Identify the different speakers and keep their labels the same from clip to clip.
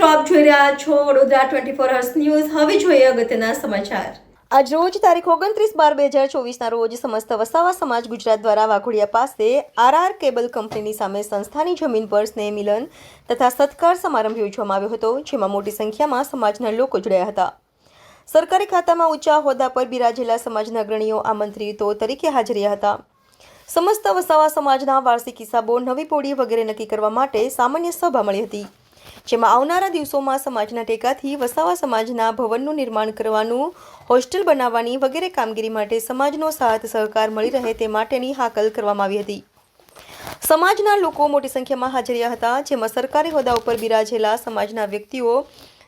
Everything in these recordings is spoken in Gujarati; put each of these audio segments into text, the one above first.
Speaker 1: મિત્રો જોઈ રહ્યા છો Vadodara twenty four hours news. હવે જોઈએ અગત્યના સમાચાર. આજ રોજ તારીખ ઓગણત્રીસ બાર બે હજાર ચોવીસના રોજ સમસ્ત વસાવા સમાજ ગુજરાત દ્વારા વાઘોડિયા પાસે આરઆર કેબલ કંપનીની સામે સંસ્થાની જમીન પર સ્નેહ મિલન તથા સત્કાર સમારંભ યોજવામાં આવ્યો હતો, જેમાં મોટી સંખ્યામાં સમાજના લોકો જોડાયા હતા. સરકારી ખાતામાં ઊંચા હોદ્દા પર બિરાજેલા સમાજના અગ્રણીઓ આમંત્રિતો તરીકે હાજર હતા. સમસ્ત વસાવા સમાજના વાર્ષિક હિસાબો નવી પોડી વગેરે નક્કી કરવા માટે સામાન્ય સભા મળી હતી. જેમાં આવનારા દિવસોમાં સમાજના ટેકાથી વસાવા સમાજના ભવનનું નિર્માણ કરવાનું, હોસ્ટેલ બનાવવાની વગેરે કામગીરી માટે સમાજનો સાથ સહકાર મળી રહે તે માટેની હાકલ કરવામાં આવી હતી. સમાજના લોકો મોટી સંખ્યામાં હાજર હતા, જેમાં સરકારી હોદ્દા ઉપર બિરાજેલા સમાજના વ્યક્તિઓ,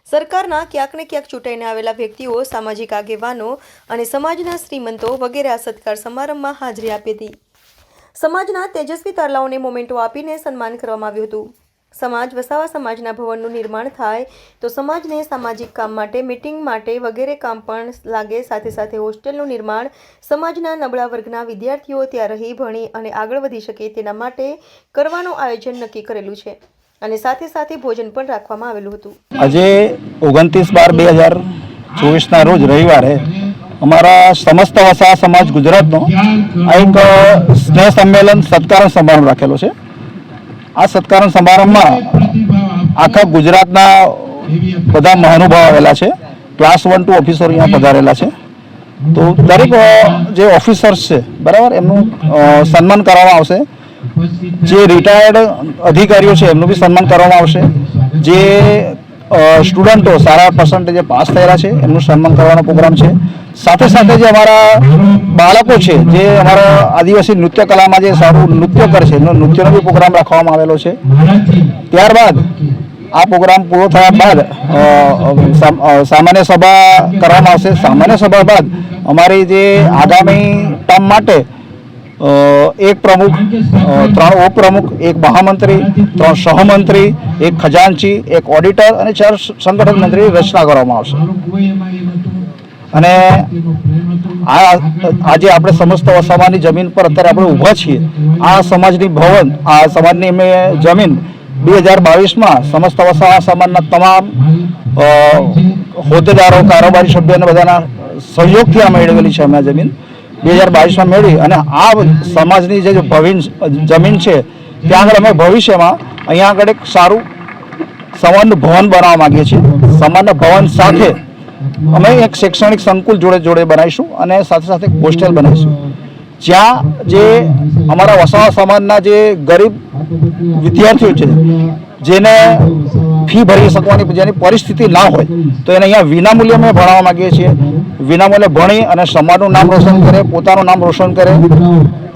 Speaker 1: સરકારના ક્યાંક ને ક્યાંક ચૂંટાઈને આવેલા વ્યક્તિઓ, સામાજિક આગેવાનો અને સમાજના શ્રીમંતો વગેરે આ સત્કાર સમારંભમાં હાજરી આપી હતી. સમાજના તેજસ્વી તારલાઓને મોમેન્ટો આપીને સન્માન કરવામાં આવ્યું હતું. સમાજ વસાવા સમાજના ભવનનું નિર્માણ થાય તો સમાજને સામાજિક કામ માટે, મીટિંગ માટે વગેરે કામ પણ લાગે. સાથે સાથે હોસ્ટેલનું નિર્માણ, સમાજના નબળા વર્ગના વિદ્યાર્થીઓ ત્યાં રહી, ભણી અને આગળ વધી શકે તેના માટે કરવાનું આયોજન નક્કી કરેલું છે અને સાથે સાથે ભોજન પણ રાખવામાં આવેલું હતું.
Speaker 2: આજે ઓગણત્રીસ બાર બે હજાર ચોવીસના રોજ રવિવારે અમારા સમસ્ત વસા સમાજ ગુજરાતનો આ એક સ્નેહ સંમેલન સત્કાર સમારંભ રાખેલો છે. આ સત્કારણ સમારંભમાં આખા ગુજરાતના બધા મહાનુભાવ આવેલા છે. ક્લાસ વન ટુ ઓફિસર અહીંયા પધારેલા છે. તો દરેક જે ઓફિસર્સ છે, બરાબર, એમનું સન્માન કરવામાં આવશે. જે રિટાયર્ડ અધિકારીઓ છે, એમનું બી સન્માન કરવામાં આવશે. જે સ્ટુડન્ટો સારા પર્સન્ટેજે પાસ થયેલા છે, એમનું સન્માન કરવાનો પ્રોગ્રામ છે. સાથે સાથે જે અમારા બાળકો છે, જે અમારા આદિવાસી નૃત્ય કલામાં જે સારું નૃત્ય કરે છે એમનો નૃત્યનો બી પ્રોગ્રામ રાખવામાં આવેલો છે. ત્યારબાદ આ પ્રોગ્રામ પૂરો થયા બાદ સામાન્ય સભા કરવામાં આવશે. સામાન્ય સભા બાદ અમારી જે આગામી ટર્મ માટે એક પ્રમુખ ત્રણ ઉપપ્રમુખ, એક મહામંત્રી, ત્રણ સહમંત્રી, એક ખજાનચી, એક ઓડિટર અને ચાર સંગઠન મંત્રી રચના કરવામાં આવશે. અને આ આજે આપણે સમસ્ત અસામાની જમીન પર અત્યારે આપણે ઊભા છીએ. આ સમાજની ભવન, આ સમાજની અમે જમીન બે હજાર બાવીસમાં સમસ્ત વસાવા સમાજના તમામ હોદ્દેદારો, કારોબારી સભ્યોને બધાના સહયોગથી આ મેળવેલી છે અમે જમીન. બે હજાર બાવીસમાં મેળવી અને આ સમાજની જે ભવિન, જમીન છે, ત્યાં આગળ અમે ભવિષ્યમાં અહીંયા આગળ એક સારું સમાજનું ભવન બનાવવા માંગીએ છીએ. સમાજના ભવન સાથે અમે એક શૈક્ષણિક સંકુલ જોડે જોડે બનાવીશું અને સાથે સાથે એક હોસ્ટેલ બનાવીશું. જ્યાં જે અમારા વસાવા સમાજના જે ગરીબ વિદ્યાર્થીઓ છે, જેને ફી ભરી શકવાની જેની પરિસ્થિતિ ના હોય, તો એને અહીંયા વિનામૂલ્યે અમે ભણાવવા માંગીએ છીએ. વિનામૂલ્યે ભણી અને સમાજનું નામ રોશન કરે, પોતાનું નામ રોશન કરે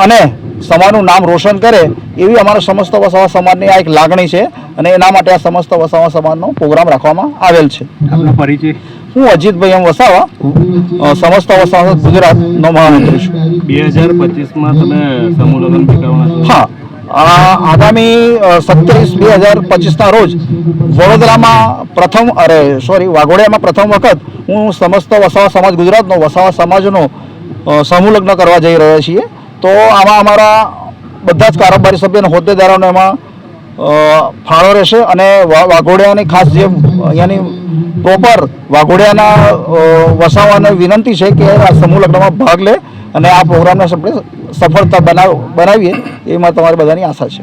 Speaker 2: અને સમાજનું નામ રોશન કરે એવી અમારા સમસ્ત વસાવા સમાજની આ એક લાગણી છે અને એના માટે આ સમસ્ત વસાવા સમાજનો પ્રોગ્રામ રાખવામાં આવેલ છે.
Speaker 3: આપનો પરિચય?
Speaker 2: હું અજીતભાઈ એમ વસાવા સમસ્ત વસાવા ગુજરાતનો મહામંત્રી છું.
Speaker 3: બે હજાર પચીસમાં તમે સમૂહ લગ્ન કરવાના
Speaker 2: હા આગામી સત્યાવીસ બે હજાર પચીસના રોજ વડોદરામાં પ્રથમ અરે સોરી વાઘોડિયામાં પ્રથમ વખત હું સમસ્ત વસાવા સમાજ ગુજરાતનો વસાવા સમાજનો સમૂહ લગ્ન કરવા જઈ રહ્યા છીએ. તો આમાં અમારા બધા જ કારોબારી સભ્ય અને હોદ્દેદારોને એમાં ફાળો રહેશે અને વાઘોડિયાની ખાસ જે અહીંયાની પ્રોપર વાઘોડિયાના વસાવાને વિનંતી છે કે આ સમૂહ લગ્નમાં ભાગ લે અને આ પ્રોગ્રામને આપણે સફળતા બનાવ, બનાવીએ, એમાં તમારી બધાની આશા છે.